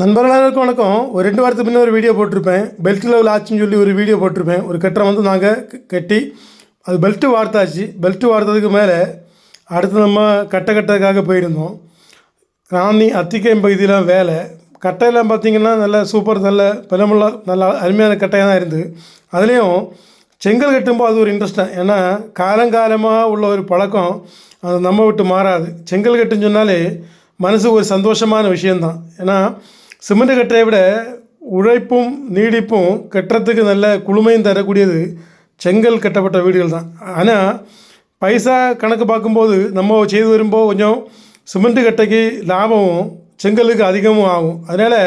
நண்பர்களுக்கும் வணக்கம். ஒரு ரெண்டு வாரத்துக்கு முன்ன ஒரு வீடியோ போட்டிருப்பேன். பெல்ட் லெவல் ஆச்சுன்னு சொல்லி ஒரு வீடியோ போட்டிருப்பேன். ஒரு கட்டரை வந்து நாங்கள் கட்டி அது பெல்ட்டு வார்த்தாச்சு. பெல்ட்டு வார்த்ததுக்கு மேலே அடுத்து நம்ம கட்டை கட்டுறதுக்காக போயிருந்தோம். ராணி அத்திக்கயம் பகுதியெலாம் வேலை. கட்டையெல்லாம் பார்த்தீங்கன்னா நல்ல சூப்பர் நல்ல பலமுள்ள நல்ல அருமையான கட்டையாக தான் இருந்தது அதுலேயும் செங்கல் கட்டும்போது அது ஒரு இன்ட்ரெஸ்ட்டாக ஏன்னா காலங்காலமாக உள்ள ஒரு பழக்கம் அது நம்ம விட்டு மாறாது. செங்கல் கட்டுன்னு சொன்னாலே மனசு ஒரு சந்தோஷமான விஷயந்தான் ஏன்னா சிமெண்ட் கட்டையை விட உழைப்பும் நீடிப்பும் கட்டுறதுக்கு நல்ல குளுமையும் தரக்கூடியது செங்கல் கட்டப்பட்ட வீடுகள் தான் ஆனால் பைசா கணக்கு பார்க்கும்போது நம்ம செய்து வரும்போது கொஞ்சம் சிமெண்ட் கட்டைக்கு லாபமும் செங்கலுக்கு அதிகமும் ஆகும். அதனால்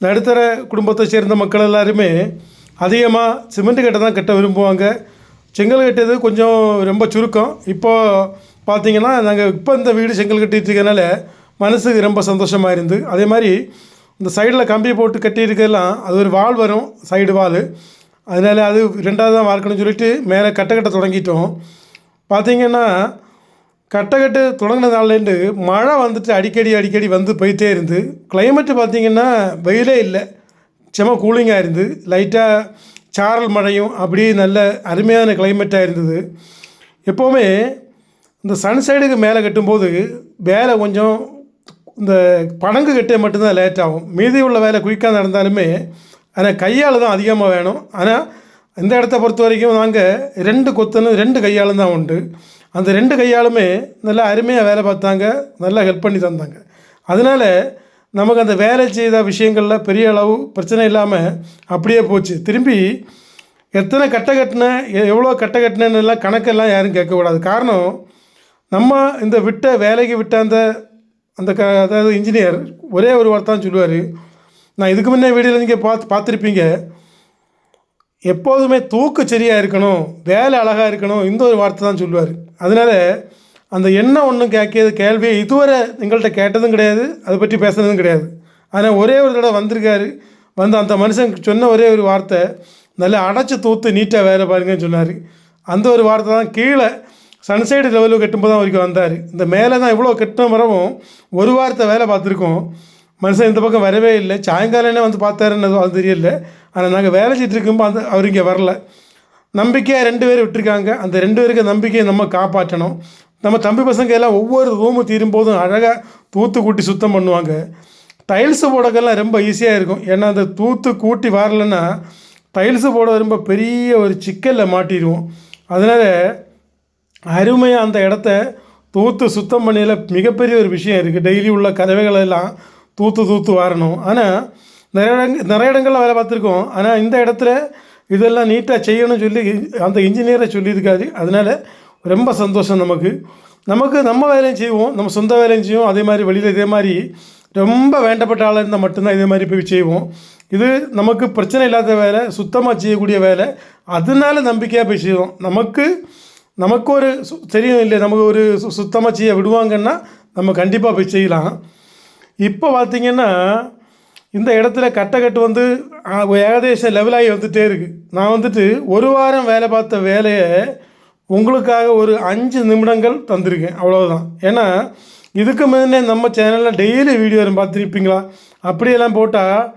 நடுத்தர குடும்பத்தை சேர்ந்த மக்கள் எல்லாருமே அதிகமாக சிமெண்ட் கட்டை தான் கட்ட விரும்புவாங்க. செங்கல் கட்டியது கொஞ்சம் ரொம்ப சுருக்கம். இப்போது பார்த்திங்கன்னா நாங்கள் இப்போ இந்த வீடு செங்கல் கட்டிட்டு இருக்கனால மனசுக்கு ரொம்ப சந்தோஷமாக இருந்து அதே மாதிரி இந்த சைடில் கம்பி போட்டு கட்டியிருக்கலாம் அது ஒரு வால் வரும் சைடு வால். அதனால் அது ரெண்டாவது தான் வார்க்கணும்னு சொல்லிட்டு மேலே கட்டை கட்ட தொடங்கிட்டோம். பார்த்திங்கன்னா கட்டை கட்டு தொடங்கின நாள்லேருந்து மழை வந்துட்டு அடிக்கடி அடிக்கடி வந்து போயிட்டே இருந்து கிளைமேட்டு பார்த்தீங்கன்னா வெயிலே இல்லை. செம கூலிங்காக இருந்து லைட்டாக சாரல் மழையும் அப்படியே நல்ல அருமையான கிளைமேட்டாக இருந்தது. எப்போவுமே இந்த சன் சைடுக்கு மேலே கட்டும்போது வேலை கொஞ்சம் இந்த படங்கு கட்டே மட்டும்தான் லேட் ஆகும். மீதி உள்ள வேலை குயிக்காக நடந்தாலுமே ஆனால் கையால் தான் அதிகமாக வேணும். ஆனால் இந்த இடத்த பொறுத்த வரைக்கும் நாங்கள் ரெண்டு கொத்தனும் ரெண்டு கையாலும் தான் உண்டு. அந்த ரெண்டு கையாலுமே நல்லா அருமையாக வேலை பார்த்தாங்க. நல்லா ஹெல்ப் பண்ணி தந்தாங்க. அதனால் நமக்கு அந்த வேலை செய்த விஷயங்களில் பெரிய அளவு பிரச்சனை இல்லாமல் அப்படியே போச்சு. திரும்பி எத்தனை கட்டை கட்டின எவ்வளோ கட்டை கட்டினேன்னு எல்லாம் கணக்கெல்லாம் யாரும் கேட்கக்கூடாது. காரணம் நம்ம இந்த விட்ட வேலைக்கு விட்ட அந்த அந்த க அதாவது இன்ஜினியர் ஒரே ஒரு வார்த்தை தான் சொல்லுவார். நான் இதுக்கு முன்னே வீடியோவில் நீங்கள் பார்த்து பார்த்துருப்பீங்க எப்போதுமே தூக்கு சரியாக இருக்கணும் வேலை அழகாக இருக்கணும் இந்த ஒரு வார்த்தை தான் சொல்லுவார். அதனால் அந்த என்ன ஒன்றும் கேட்காத கேள்வியை இதுவரை எங்கள்கிட்ட கேட்டதும் கிடையாது அதை பற்றி பேசுனதும் கிடையாது. ஆனால் ஒரே ஒரு தடவை வந்திருக்காரு. வந்து அந்த மனுஷன் சொன்ன ஒரே ஒரு வார்த்தை நல்லா அடைச்சி தூத்து நீட்டாக வேலை பாருங்கன்னு சொன்னார். அந்த ஒரு வார்த்தை தான் கீழே சன்சைடு லெவலில் கட்டும்போது தான் வரைக்கும் வந்தார். இந்த மேலே தான் இவ்வளோ கட்டின மரமும் ஒரு வாரத்தை வேலை பார்த்துருக்கோம். மனுஷன் இந்த பக்கம் வரவே இல்லை. சாயங்காலமே வந்து பார்த்தாருன்னு அது தெரியல. ஆனால் நாங்கள் வேலை செய்துட்டு இருக்கும்போது அந்த அவர் இங்கே வரல. நம்பிக்கையாக ரெண்டு பேர் விட்டுருக்காங்க. அந்த ரெண்டு பேருக்கு நம்பிக்கையை நம்ம காப்பாற்றணும். நம்ம தம்பி பசங்க எல்லாம் ஒவ்வொரு ரூமு தீரும்போதும் அழகாக தூத்து கூட்டி சுத்தம் பண்ணுவாங்க. டைல்ஸு போடக்கெல்லாம் ரொம்ப ஈஸியாக இருக்கும். ஏன்னா அந்த தூத்து கூட்டி வரலன்னா டைல்ஸு போட ரொம்ப பெரிய ஒரு சிக்கலில் மாட்டிடுவோம். அதனால் அருமையாக அந்த இடத்த தூத்து சுத்தம் பண்ணியில் மிகப்பெரிய ஒரு விஷயம் இருக்குது டெய்லி உள்ள கதவைகளெல்லாம் தூத்து தூத்து வாரணும். ஆனால் நிறைய இடங்க நிறைய இடங்களில் வேலை பார்த்துருக்கோம். ஆனால் இந்த இடத்துல இதெல்லாம் நீட்டாக செய்யணும்னு சொல்லி அந்த இன்ஜினியரை சொல்லியிருக்காரு. அதனால் ரொம்ப சந்தோஷம் நமக்கு. நமக்கு நம்ம வேலையும் செய்வோம். நம்ம சொந்த வேலையும் செய்வோம். அதே மாதிரி வெளியில் இதே மாதிரி ரொம்ப வேண்டப்பட்ட ஆளாக இருந்தால் மட்டும்தான் இதே மாதிரி போய் செய்வோம். இது நமக்கு பிரச்சனை இல்லாத வேலை சுத்தமாக செய்யக்கூடிய வேலை. அதனால நம்பிக்கையாக போய் செய்வோம். நமக்கு நமக்கு ஒரு சு- தெரியும் இல்லை நமக்கு ஒரு சு- சுத்தமாக செய்ய விடுவாங்கன்னா நம்ம கண்டிப்பாக போய் செய்யலாம். இப்போ பார்த்திங்கன்னா இந்த இடத்துல கட்டை கட்டு வந்து ஏகதேச ஏகதேசம் லெவலாகி வந்துகிட்டே இருக்குது நான் வந்துட்டு ஒரு வாரம் வேலை பார்த்த வேலையை உங்களுக்காக ஒரு அஞ்சு நிமிடங்கள் தந்திருக்கேன். அவ்வளோதான் ஏன்னா இதுக்கு முன்னே நம்ம சேனலில் டெய்லி வீடியோ வரும் பார்த்துருப்பீங்களா? அப்படியெல்லாம் போட்டால்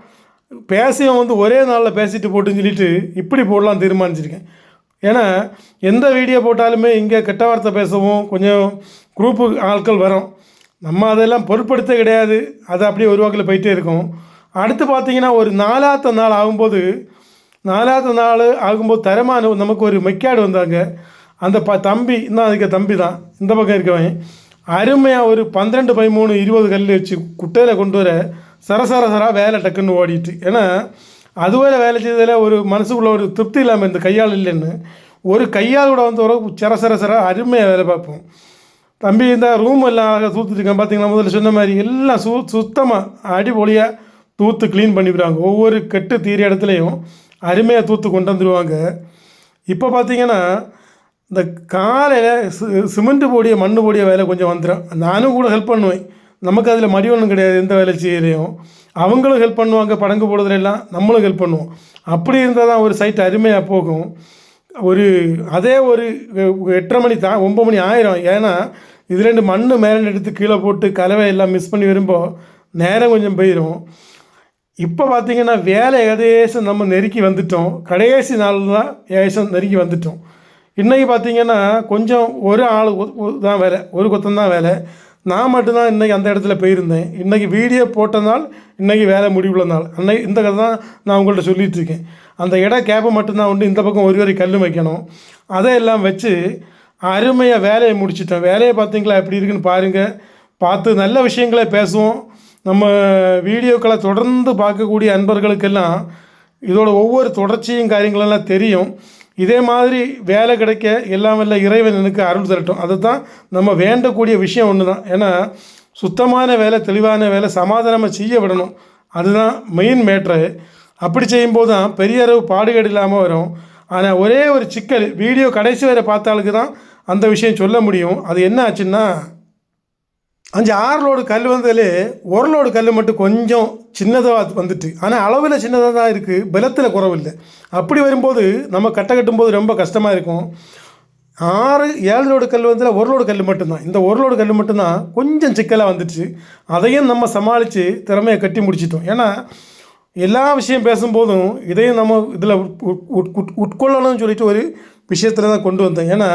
பேசியவன் வந்து ஒரே நாளில் பேசிட்டு போட்டுன்னு சொல்லிட்டு இப்படி போடலாம் தீர்மானிச்சிருக்கேன். ஏன்னா எந்த வீடியோ போட்டாலுமே இங்கே கெட்ட வார்த்தை பேசவும். கொஞ்சம் குரூப்பு ஆட்கள் வரும். நம்ம அதெல்லாம் பொருட்படுத்த கிடையாது. அது அப்படியே உருவாக்கில் போயிட்டே இருக்கும். அடுத்து பார்த்தீங்கன்னா ஒரு நாலாத்த நாள் ஆகும்போது நாலாவது நாள் ஆகும்போது தரமான நமக்கு ஒரு மெக்காடு வந்தாங்க. அந்த ப தம்பி இன்னும் அதுக்கு தம்பி தான். இந்த பக்கம் இருக்கவன். அருமையாக ஒரு பன்னிரெண்டு பதிமூணு இருபது கல் வச்சு குட்டையில் கொண்டு வர சரசர சரா வேலை டக்குன்னு ஓடிட்டு. ஏன்னா அதுவரை வேலை செய்ததில் ஒரு மனசுக்குள்ள ஒரு திருப்தி இல்லாமல் இந்த கையால் இல்லைன்னு ஒரு கையால் கூட வந்து ஒரு சர சிற சர அருமையாக வேலை பார்ப்போம். தம்பி இந்த ரூம் எல்லாம் அழகாக தூத்துருக்கேன் பார்த்தீங்களா முதல்ல சொன்ன மாதிரி எல்லாம் சு சுத்தமாக அடிபொலியாக தூத்து க்ளீன் பண்ணிவிடுவாங்க ஒவ்வொரு கெட்டு தீர இடத்துலையும் அருமையாக தூத்து கொண்டு வந்துடுவாங்க இப்போ பார்த்தீங்கன்னா இந்த காலையில் சிமெண்ட்டு போடிய மண்ணு போடிய வேலை கொஞ்சம் வந்துடும் நானும் கூட ஹெல்ப் பண்ணுவேன். நமக்கு அதில் மடி ஒன்றும் கிடையாது எந்த வேலை செய்யலையும். அவங்களும் ஹெல்ப் பண்ணுவாங்க படங்கு போடுறதுல எல்லாம் நம்மளும் ஹெல்ப் பண்ணுவோம். அப்படி இருந்தால் தான் ஒரு சைட் அருமையாக போகும். ஒரு அதே ஒரு எட்டரை மணி தான் ஒம்பது மணி ஆயிரும். ஏன்னா இது ரெண்டு மண் மேலே எடுத்து கீழே போட்டு கலவை எல்லாம் மிஸ் பண்ணி வரும்போது நேரம் கொஞ்சம் போயிடும் இப்போ பார்த்திங்கன்னா வேலை ஏதேசம் நம்ம நெருக்கி வந்துட்டோம். கடைசி நாள் தான் ஏதேசம் நெருக்கி வந்துட்டோம். இன்றைக்கி பார்த்தீங்கன்னா கொஞ்சம் ஒரு ஆள் தான் வேலை. ஒரு கொத்தம் தான் வேலை. நான் மட்டும்தான் இன்றைக்கி அந்த இடத்துல போயிருந்தேன். இன்றைக்கி வீடியோ போட்ட நாள் இன்றைக்கி வேலை முடிவுள்ள நாள். அன்றைக்கி இந்த கதை தான் நான் உங்கள்கிட்ட சொல்லிகிட்ருக்கேன் இருக்கேன். அந்த இடம் கேப்பை மட்டும்தான் உண்டு இந்த பக்கம் ஒரு வரி கல் வைக்கணும். அதையெல்லாம் வச்சு அருமையாக வேலையை முடிச்சிட்டோம் வேலையை பார்த்தீங்களா? எப்படி இருக்குன்னு பாருங்கள் பார்த்து நல்ல விஷயங்களை பேசுவோம். நம்ம வீடியோக்களை தொடர்ந்து பார்க்கக்கூடிய அன்பர்களுக்கெல்லாம் இதோட ஒவ்வொரு தொடர்ச்சியும் காரியங்களெல்லாம் தெரியும். இதே மாதிரி வேலை கிடைக்க எல்லாம் வல்ல இறைவன் எனக்கு அருள் தரட்டும். அதுதான் நம்ம வேண்டக்கூடிய விஷயம் ஒன்று தான் ஏன்னா சுத்தமான வேலை தெளிவான வேலை சமாதானமாக செய்ய விடணும். அதுதான் மெயின் மேட்ரு அப்படி செய்யும்போது தான் பெரிய அளவு பாடுகேடு இல்லாமல் வரும். ஆனால் ஒரே ஒரு சிக்கல் வீடியோ கடைசி வரை பார்த்தாளுக்கு தான் அந்த விஷயம் சொல்ல முடியும். அது என்ன ஆச்சுன்னா அஞ்சு ஆறு லோடு கல் வந்ததுலே ஒரு லோடு கல் மட்டும் கொஞ்சம் சின்னதாக வந்துட்டு. ஆனால் அளவில் சின்னதாக தான் இருக்குது பலத்தில் குறவில்லை. அப்படி வரும்போது நம்ம கட்டை கட்டும்போது ரொம்ப கஷ்டமாக இருக்கும். ஆறு ஏழு லோடு கல் வந்து ஒரு லோடு கல் மட்டும்தான். இந்த ஒரு லோடு கல் மட்டும்தான் கொஞ்சம் சிக்கலாக வந்துடுச்சு அதையும் நம்ம சமாளித்து திறமையை கட்டி முடிச்சிட்டோம். ஏன்னா எல்லா விஷயம் பேசும்போதும் இதையும் நம்ம இதில் உட்கொள்ளணும்னு சொல்லிட்டு ஒரு விஷயத்தில் தான் கொண்டு வந்தேன் ஏன்னா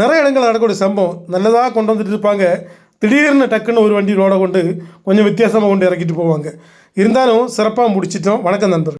நிறைய இடங்கள் நடக்கக்கூடிய சம்பவம் நல்லதாக கொண்டு வந்துட்டு இருப்பாங்க. திடீர்னு டக்குன்னு ஒரு வண்டி ரோட கொண்டு கொஞ்சம் வித்தியாசமாக கொண்டு இறக்கிட்டு போவாங்க. இருந்தாலும் சிறப்பாக முடிச்சிட்டோம். வணக்கம் நண்பர்கள்.